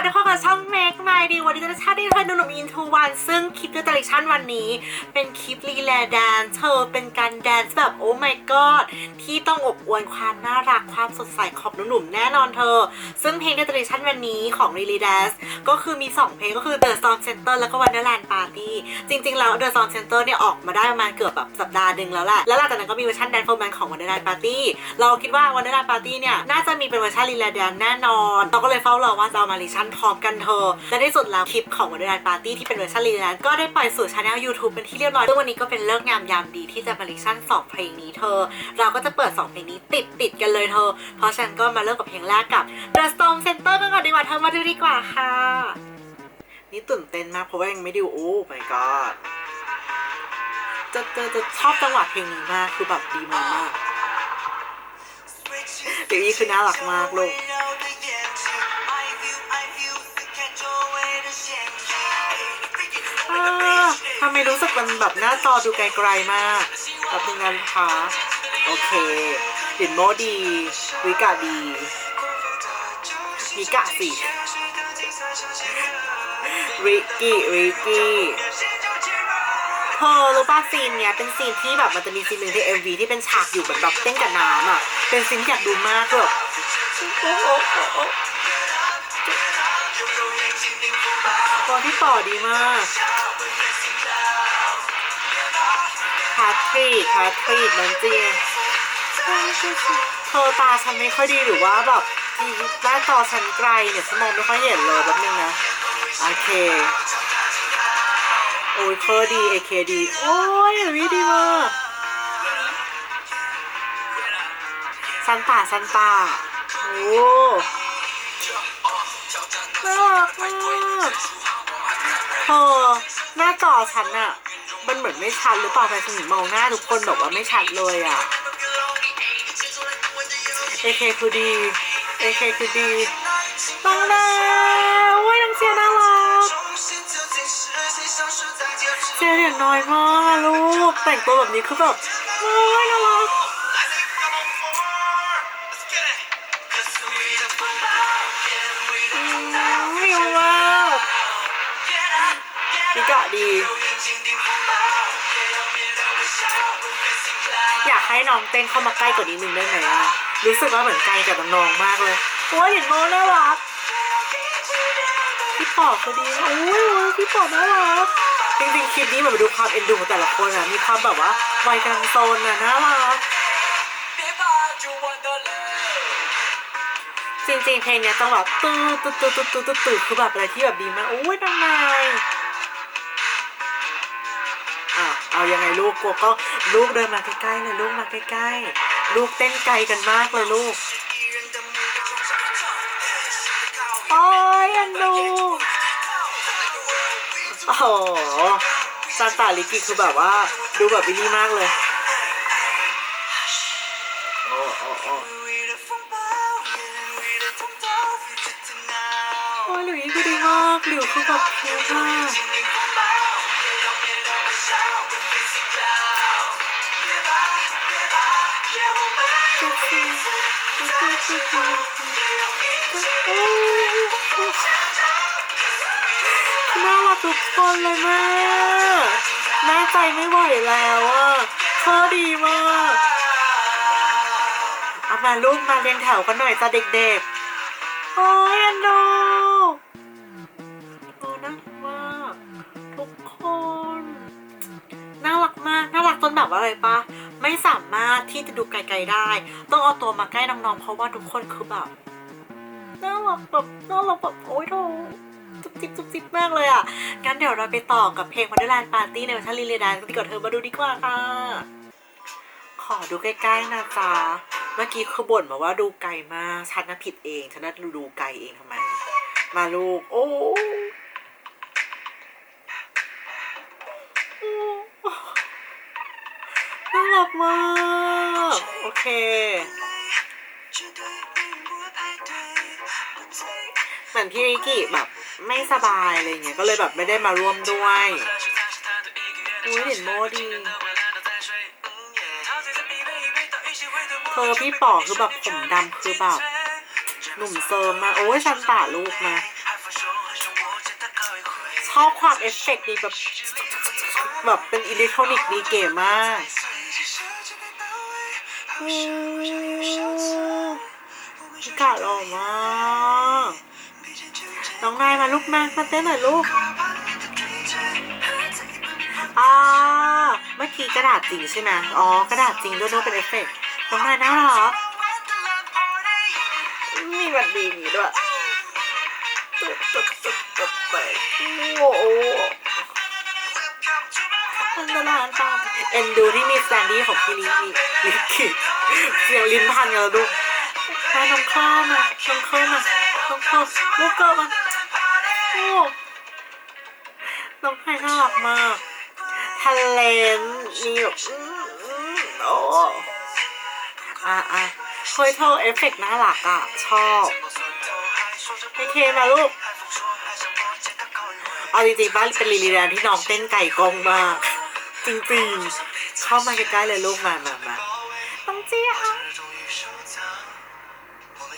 ค่ะทุกคน กับช่อง Make My Day วันนี้จะชาติได้เพื่อนดูหนุ่มอินทูวัน ซึ่งคลิปดูตลิชั่นวันนี้ เป็นคลิปรีแลแดนเธอเป็นการแดนซ์แบบโอ้ my god ที่ต้องอบอวลความน่ารักความสดใสของหนุ่มๆแน่นอนเธอ ซึ่งเพลงดูตลิชั่นวันนี้ของรีลีแดนซ์ก็คือมี 2 เพลงก็คือ The Storm Center แล้วก็ Wonderland Party จริงๆ แล้ว The Storm Center เนี่ยออกมาได้ประมาณเกือบแบบสัปดาห์หนึ่งแล้วแหละแล้วหลังจากนั้นก็มีเวอร์ชันแดนโฟร์แมนของ Wonderland Party เราคิดว่า Wonderland Party เนี่ยน่าจะมีเป็นเวอร์ชันรีแลแดนแน่นอนเราก็เลยเฝ้ารอว่าจะเอามารีชั่นพร้อมกันเธอและในสุดแล้วคลิปของ Wonderland Party ที่เป็นเวอร์ชันรีแลนก็ได้ปล่อยสู่ช anel YouTube เป็นที่เรียบร้อยซึ่งวันนี้ก็เป็นเลิกงามยามดีที่จะมารีชั่นสองเพลงนี้เธอ เราก็จะเปิดสองเพลงนี้ติดติดกันเลยเธอ เพราะฉะนันก็มาเริ่มกับเพลงแรกกับ The Storm Center กันก่อนดีกว่าเธอมาดูดีกว่าค่ะ นี่ตื่นเต้นมากเพราะว่ายังไม่ดูโอ้ my god จะจะจะชอบจังหวะเพลงนี้มากคือแบบดีมากมากเดี๋ยวนี้คือน่ารักมากลูก ทำไมรู้สึกมันแบบหน้าจอดูไกลๆมากแบบนึงนะคะโอเคดินโมดีวิกาดีวิกาสิริกกี้ริกกี้เธอรู้ป่ะซีนเนี้ยเป็นซีนที่แบบมันจะมีซีนหนึ่งที่ MV ที่เป็นฉากอยู่เหมือนแบบเต้นกับน้ำอะ เป็นซีนที่อยากดูมากแบบโอ้โอ้โอ้โอ้ ตอนที่ต่อดีมากพาทริกพาทริกมันเจียเธอตาฉันไม่ค่อยดีหรือว่าแบบหน้าจอฉันไกลเนี่ยฉันมองไม่ค่อยเห็นเลยแป๊บนึงนะโอเคโอ้ยเคอร์ดีเอเคดีโอ้ยวิดีมากซันตาซันตาโอ้ น่ารักมากเธอหน้าจอฉันอะมันเหมือนไม่ชัดหรือเปล่าแต่ฉันมองหน้าทุกคนแบบว่าไม่ชัดเลยอะเอเคคือดีเอเคคือดีน้องดาวโอ้ยน้องเชียน่ารักเจเด็กน้อยมากลูกแต่งตัวแบบนี้คือแบบโอ้ยน่ารักอืม นิกะดี อยากให้น้องเต้นเข้ามาใกล้กว่านี้หนึ่งได้ไหมอะรู้สึกว่าเหมือนไกลกับน้องๆมากเลยโอ้ยเห็นโมน่ารักพี่ปอบก็ดีนะโอ้ยพี่ปอบน่ารักจริงๆคลิปนี้แบบดูความเอ็นดูของแต่ละคนอะมีความแบบว่าวัยกลางโซนอะน่ารักจริงๆเพลงเนี้ยต้องแบบตื้อตื้อตื้อตื้อตื้อตื้อคือแบบอะไรที่แบบดีมากโอ้ยนางนาย เอายังไงลูกกลัวก็ลูกเดินมาใกล้ๆเลยลูกมาใกล้ๆ ลูกเต้นไกลกันมากเลยลูกโอ้ยอันดูโอ้โหซานตาลิกิคือแบบว่าดูแบบวินี่มากเลยโอ้โอ้โอ้โอ้ยหลิวนี่คือดีมากหลิวคือแบบเท่มาก น่ารักทุกคนเลยแม่แม่ใจไม่ไหวแล้วอะเธอดีมากเอามาลูกมาเรียงแถวกันหน่อยจ้ะเด็กๆ โอ้ยอันดู มากน่ารักจนแบบว่าอะไรปะไม่สามารถที่จะดูไกลๆได้ ต้องเอาตัวมาใกล้น้องๆเพราะว่าทุกคนคือแบบน่ารักแบบน่ารักแบบโอ๊ยโถจุ๊บจิ๊บจุ๊บจิ๊บมากเลยอะ งั้นเดี๋ยวเราไปต่อกับเพลง Wonderland Party ในเวอร์ชันลีเลดานดีกว่าเธอมาดูดีกว่าค่ะ ขอดูใกล้ๆนะจ๊ะ เมื่อกี้คือบ่นมาว่าดูไกลมาก ฉันน่ะผิดเอง ฉันน่ะดูไกลเองทำไม มาลูก โอ้น่ากมาก โอเค เหมือนพี่ริกิแบบไม่สบายอะไรเงี้ย ก็เลยแบบไม่ได้มาร่วมด้วยอุ้ยเห็นโมดีเธอพี่ป๋อคือแบบผมดำคือแบบหนุ่มเซิร์มมาโอ้ยชันตาลูกมาชอบความเอฟเฟกต์ดีแบบแบบเป็นอิเล็กทรอนิกส์ดีเก๋มาก กาดออกมากน้องนายมาลูกมามาเต้นหน่อยลูกอ่าเมื่อกี้กระดาษจริงใช่ไหมอ๋อ กระดาษจริงด้วยด้วยเป็นเอฟเฟกต์น้องนายน่ารักมีแบบดีอย่างนี้ด้วยตุ๊บตุ๊บตุ๊บตุ๊บไปโอ้โหอันตรายตาม เอ็นดูที่มีสแตนดี้ของพี่ลิลิลิคิเสียงลิ้นพันกันแล้วดูมาน้องข้าวมาน้องข้าวมาน้องข้าวลูกเกิดมาโอ้น้องไผ่น่ารักมากทะเลนมีแบบอือโอ้อะอะเฮ้ยเธอเอฟเฟกต์น่ารักอะ ชอบโอเคมาลูกเอาจริงๆบ้านเป็นลีลีแดนที่น้องเต้นไก่กองมาก จริงๆ เข้ามาใกล้ๆเลยลูกมามามาน้องเจี๊ยบ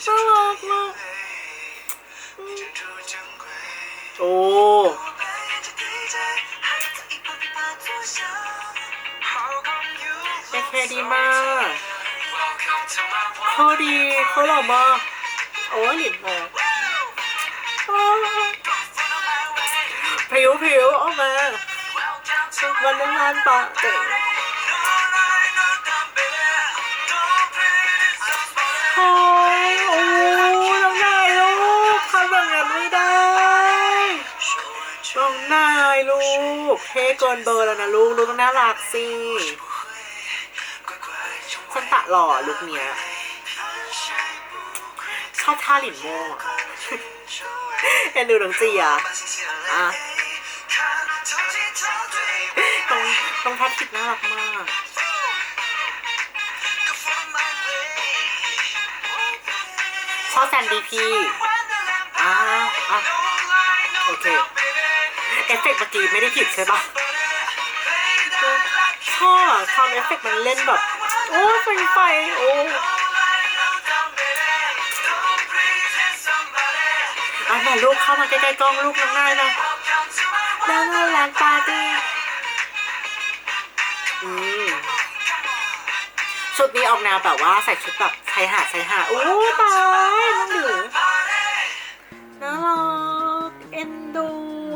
น่ารักมากอืมโอ้เอเคดีมากเขาดีเขาหล่อมากโอ้ยหลินโมพริ้วพริ้วออกมา วันนั้นนานปะเจ๋โอ้ยโอ้ยน้องนายลูกทำแบบนั้นไม่ได้น้องนายลูกเท่เกินเบอร์แล้วนะลูกลูกต้องน่ารักสิฉันตะหล่อลูกเนี้ยชอบท่าหลินโม่อะเอ็นดูน้องจีอะอะ ตรงตรงทัดทิดน่ารักมากชอบแซนดีพีอ่าอะโอเค เอฟเฟกต์เมื่อกี้ไม่ได้ผิดใช่ปะชอบทำเอฟเฟกต์มันเล่นแบบ โอ้ไฟไฟโอ้อะมาลูกเข้ามาใกล้ๆกล้องลูกน้องนายนะน่ารักปาร์ตี้ อืมชุดนี้ออกแนวแบบว่าใส่ชุดแบบชายหาดชายหาดโอ้ตายน้องหนูน่ารักเอ็นดู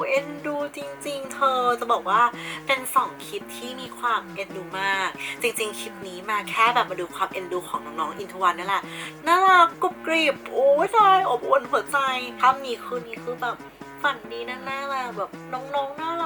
เอ็นดูจริง ๆ เธอจะบอกว่าเป็นสองคลิปที่มีความเอ็นดูมาก จริง ๆ คลิปนี้มาแค่แบบมาดูความเอ็นดูของน้องๆอินทวันนั่นแหละน่ารักกรุบกริบโอ้ยตายอบอวลหัวใจถ้ามีคืนนี้คือแบบฝันดีน่ๆเลยแบบน้องๆน่ารัก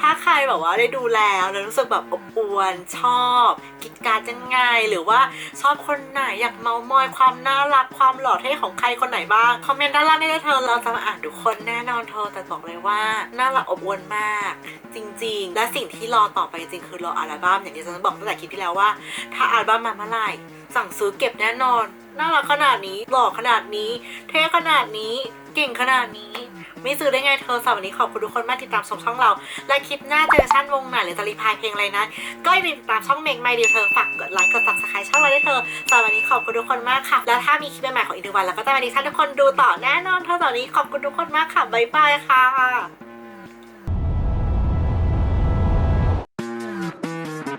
ถ้าใครแบบว่าได้ดูแล้วแล้วรู้สึกแบบอบอวลชอบกิจการยังไงหรือว่าชอบคนไหนอยากเมามอยความน่ารักความหล่อเท่ของใครคนไหนบ้างคอมเมนต์ด้านล่างได้เลยเธอเราจะมาอ่านทุกคนแน่นอนเธอแต่บอกเลยว่าน่ารักอบอวลมาก จริง ๆ และสิ่งที่รอต่อไปจริงคือรออัลบั้มอย่างที่ฉันบอกตั้งแต่คลิปที่แล้วว่า ถ้าอัลบั้มมาเมื่อไหร่สั่งซื้อเก็บแน่นอนน่ารักขนาดนี้หล่อขนาดนี้ เท่ขนาดนี้ เก่งขนาดนี้ ไม่ซื้อได้ไงเธอสำหรับวันนี้ขอบคุณทุกคนมากติดตามชมช่องเรา และคลิปหน้าเจอชั้นวงไหนหรือจะรีพายเพลงอะไรนะ ก็อย่าลืมติดตามช่องเมงไม่เดียวเธอฝากกดไลค์กดติดตามช่องเราด้วยเธอสำหรับวันนี้ขอบคุณทุกคนมากค่ะ แล้วถ้ามีคลิปใหม่ๆของอินทวันแล้วก็จะมาดีชั่นทุกคนดูต่อแน่นอนเธอสำหรับวันนี้ขอบคุณทุกคนมากค่ะบ๊ายบายค่ะ